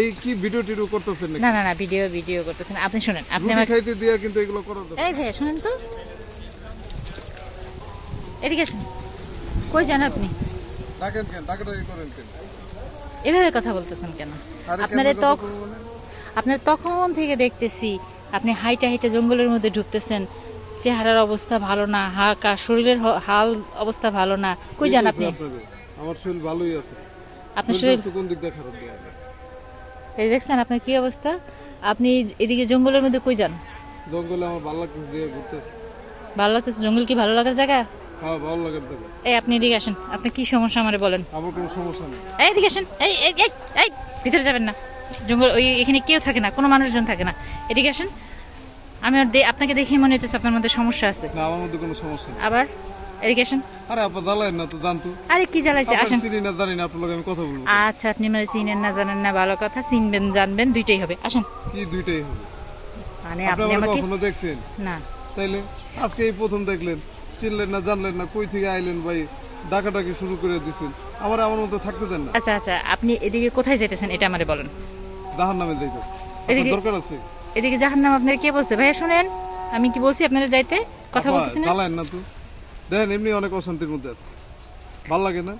এই কি ভিডিও টিডিও করতেছেন না না না ভিডিও ভিডিও করতেছেন। আপনি শুনেন আপনি আমাকে খাইতে দিয়া কিন্তু এগুলো করা এই ভাইয়া শুনেন তো। এদিকে আসেন। কই যান আপনি? ডাকেন কেন? ডাকাডাকি করেন কেন? এভাবে কথা বলতেছেন কেন? আপনারে মানে? আপনার তখন থেকে দেখতেছি আপনি হাইটা হাইটা জঙ্গলের মধ্যে ঢুকতেছেন। চেহারার অবস্থা ভালো না হাকা শরীরের হাল অবস্থা ভালো না। কই যান আপনি? আমার শরীর ভালোই আছে। আপনার শরীর কোন দিক দিয়ে খারাপ এই দেখছেন আপনার কি অবস্থা? আপনি এদিকে জঙ্গলের মধ্যে কই যান? জঙ্গলে আমার ভালো লাগতেছে দিয়ে ঘুরতেছে। ভালো লাগতেছে? জঙ্গল কি ভালো লাগার জায়গা? হ্যাঁ ভালো লাগে দেখো এই আপনি এদিকে আসেন। আপনি কি সমস্যা আমারে বলেন? আমার কোনো সমস্যা নেই। এই এদিকে আসেন। এই এই এই এই ভিতরে যাবেন না। জঙ্গল ওই এখানে কেউ থাকে না কোনো মানুষজন থাকে না। এদিকে আসেন। আমি আপনাকে দেখেই মনে হচ্ছে আপনার মধ্যে সমস্যা আছে। না আমার মধ্যে কোনো সমস্যা আবার? এদিকে আসেন আরে আপা না তো জানতো। আরে কি জ্বালাইছে? আসেন। চিনি না জানি না আপনার লগে আমি কথা বলব আচ্ছা আপনি মানে চিনেন না জানেন না ভালো কথা চিনবেন জানবেন দুইটাই হবে। আসেন। কি দুইটাই হবে? মানে আপনি আমাকে কখনো দেখছেন? না। তাইলে আজকে এই প্রথম দেখলেন। চিনলেন না জানলেন না কই থেকে আইলেন ভাই? ডাকাডাকি শুরু করে দিচ্ছেন আমার আমার মতো থাকতে দেন না। আচ্ছা আচ্ছা আপনি এদিকে কোথায় যেতেছেন এটা আমারে বলেন। দাহার নামে যাইতে এদিকে- দরকার আছে? এদিকে জাহান্নাম আপনার কে বলছে? ভাইয়া শুনেন। আমি কি বলছি আপনারা যাইতে? কথা বলতেছেন না। না তো। দেখেন এমনি অনেক অশান্তির মধ্যে আছে। ভালো লাগে না।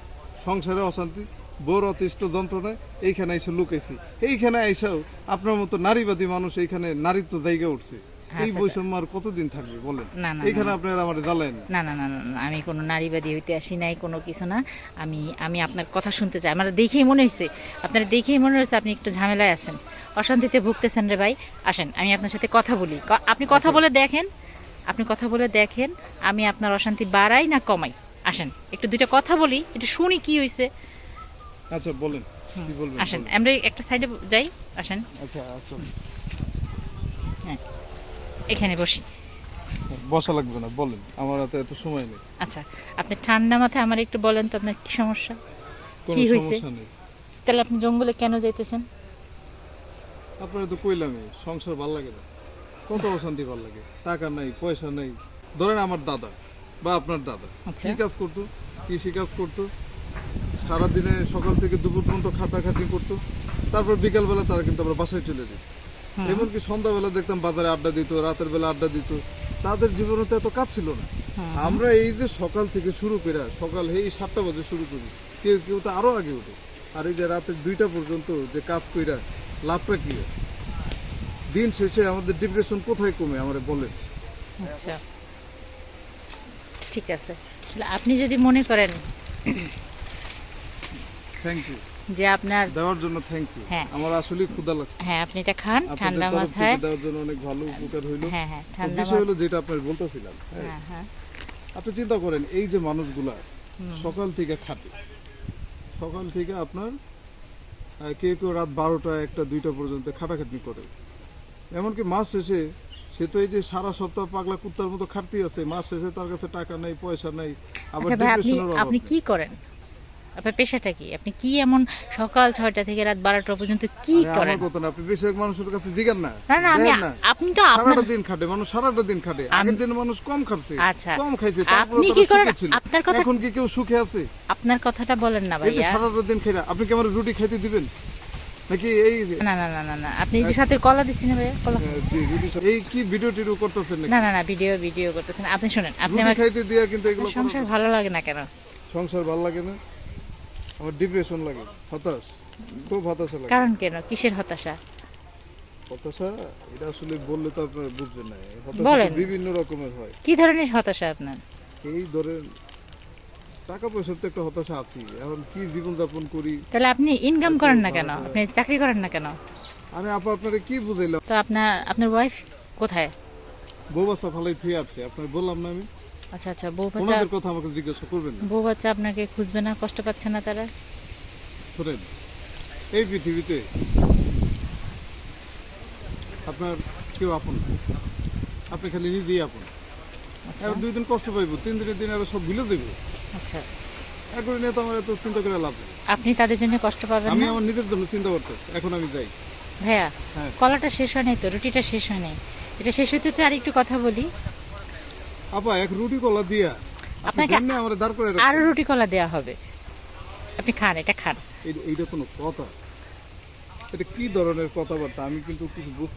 সংসারে অশান্তি বোর অতিষ্ঠ যন্ত্রণায় এইখানে এসে লুকাইছি। এইখানে আইসাও আপনার মতো নারীবাদী মানুষ এইখানে নারীত্ব জায়গা উঠছে। এই আচ্ছা, বৈষম্য আর কতদিন থাকবে বলেন? না, না, আপনার আমার জ্বালায় না। না না না না না, আমি কোনো নারীবাদী হইতে আসি নাই কোনো কিছু না। আমি আমি আপনার কথা শুনতে চাই। আমার দেখেই মনে হয়েছে আপনার দেখেই মনে হয়েছে আপনি একটু ঝামেলায় আছেন। অশান্তিতে ভুগতেছেন রে ভাই। আসেন আমি আপনার সাথে কথা বলি। আপনি কথা বলে দেখেন। আপনি কথা বলে দেখেন আমি আপনার অশান্তি বাড়াই না কমাই। আসেন একটু দুইটা কথা বলি একটু শুনি কি হয়েছে আচ্ছা বলেন কি বলবেন আসেন আমরা একটা সাইডে যাই আসেন। আচ্ছা আচ্ছা। হ্যাঁ এখানে বসি। বসা লাগবে না বলেন আমার হাতে এত সময় নেই। আচ্ছা আপনি ঠান্ডা মাথায় আমার একটু বলেন তো আপনার কি সমস্যা? কি হয়েছে? তাহলে আপনি জঙ্গলে কেন যাইতেছেন? আপনারা তো কইলামই সংসার ভালো লাগে না। কত অশান্তি ভালো লাগে? টাকা নাই পয়সা নাই। ধরেন আমার দাদা বা আপনার দাদা। আচ্ছা। কি কাজ করতো? কৃষি কাজ করতো। সারাদিনে সকাল থেকে দুপুর পর্যন্ত খাটাখাটি করতো। তারপর বিকালবেলা তারা কিন্তু আমরা বাসায় চলে যেত। এমনকি সন্ধ্যাবেলা দেখতাম বাজারে আড্ডা দিত রাতের বেলা আড্ডা দিত। তাদের জীবনে তো এত কাজ ছিল না। আমরা এই যে সকাল থেকে শুরু করে সকাল এই সাতটা বাজে শুরু করি। কেউ কেউ তো আরও আগে ওঠে। আর এই যে রাতের দুইটা পর্যন্ত যে কাজ কইরা লাভটা কি হয়? দিন শেষে আমাদের ডিপ্রেশন কোথায় কমে আমারে বলেন। আচ্ছা। ঠিক আছে। আপনি যদি মনে করেন থ্যাংক ইউ যে আপনার দেওয়ার জন্য থ্যাংক ইউ হ্যাঁ। আমার আসলে ক্ষুধা লাগছে। হ্যাঁ আপনি এটা খান ঠান্ডা মাথায়। দেওয়ার জন্য অনেক ভালো উপকার হইল। হ্যাঁ হ্যাঁ ঠান্ডা বিষয় হলো যেটা আপনার বলতেছিলাম হ্যাঁ। হ্যাঁ হ্যাঁ। আপনি চিন্তা করেন এই যে মানুষগুলা। সকাল থেকে খাটে। সকাল থেকে আপনার কেউ কেউ রাত বারোটা একটা দুইটা পর্যন্ত খাটাখাটনি করে। এমনকি মাস শেষে সে তো এই যে সারা সপ্তাহ পাগলা কুত্তার মতো খাটতেই আছে মাস শেষে তার কাছে টাকা নাই পয়সা নাই আবার আচ্ছা আপনি আপনি কি করেন? আপনার পেশাটা কি? আপনি কি এমন সকাল ছয়টা থেকে রাত বারোটা পর্যন্ত কি করেন আমার কথা না আপনি বেশিরভাগ মানুষের কাছে জিগান না। না না আমি আপনি তো সারাটা দিন খাটে মানুষ সারাটা দিন খাটে। আগের দিন মানুষ কম খাচ্ছে আচ্ছা। কম খাইছে আপনি কি করেন? আপনার কথা- এখন কি কেউ সুখে আছে? আপনার কথাটা বলেন না ভাইয়া। সারাটা দিন খাইরা আপনি কি আমার রুটি খাইতে দিবেন? নাকি এই না না না না না। আপনি যে সাথে কলা কলা। সা- এই কি ভিডিও টিডিও করতেছেন না না না ভিডিও ভিডিও করতেছেন আপনি শুনেন আপনি খাইতে দিয়া কিন্তু এগুলো সংসার ভালো লাগে না কেন? সংসার ভালো লাগে না? আমার ডিপ্রেশন লাগে হতাশ। খুব হতাশা লাগে। কারণ কেন? কিসের হতাশা? হতাশা? এটা আসলে বললে তো আপনারা বুঝবেন না। হতাশা বিভিন্ন রকমের হয়। কি ধরনের হতাশা আপনার? এই ধরেন টাকা পয়সার তো একটা হতাশা আছে এখন কি জীবন যাপন করি? তাহলে আপনি ইনকাম করেন না কেন? আপনি চাকরি করেন না কেন? আরে আপা আপনারা কি বুঝাইলাম? তো আপনার আপনার ওয়াইফ কোথায়? বউ বাচ্চা ফালাই থুয়ে আসছে। আপনার বললাম না আমি। আচ্ছা আচ্ছা বউ বাচ্চা ওনাদের কথা আমাকে জিজ্ঞাসা করবেন না। বউ বাচ্চা আপনাকে খুঁজবে না কষ্ট পাচ্ছে না তারা? শোনেন এই পৃথিবীতে আপনার কেউ আপন না। আপনি খালি নিজেই আপন। আচ্ছা। দুই দিন কষ্ট পাইবো তিন দিনের দিন আর সব ভুলে দেবো আচ্ছা। এখন নিয়ে তো আমার এত চিন্তা করে লাভ নেই। আপনি তাদের জন্য কষ্ট পাবেন আমি না? আমার নিজের জন্য চিন্তা করতে এখন আমি যাই। ভাইয়া হ্যাঁ। কলাটা শেষ হয় নাই তো? রুটিটা শেষ হয় নাই? এটা শেষ হতে তো আর একটু কথা বলি। আপা এক রুটি কলা দিয়া আপনি আপনাকে কেমনে আমার দাঁড় করে আরও রাখছেন? রুটি কলা দেওয়া হবে। আপনি খান এটা খান। এই- এইটা কোনো কথা। এটা কি ধরনের কথাবার্তা? আমি কিন্তু কিছু বুঝতে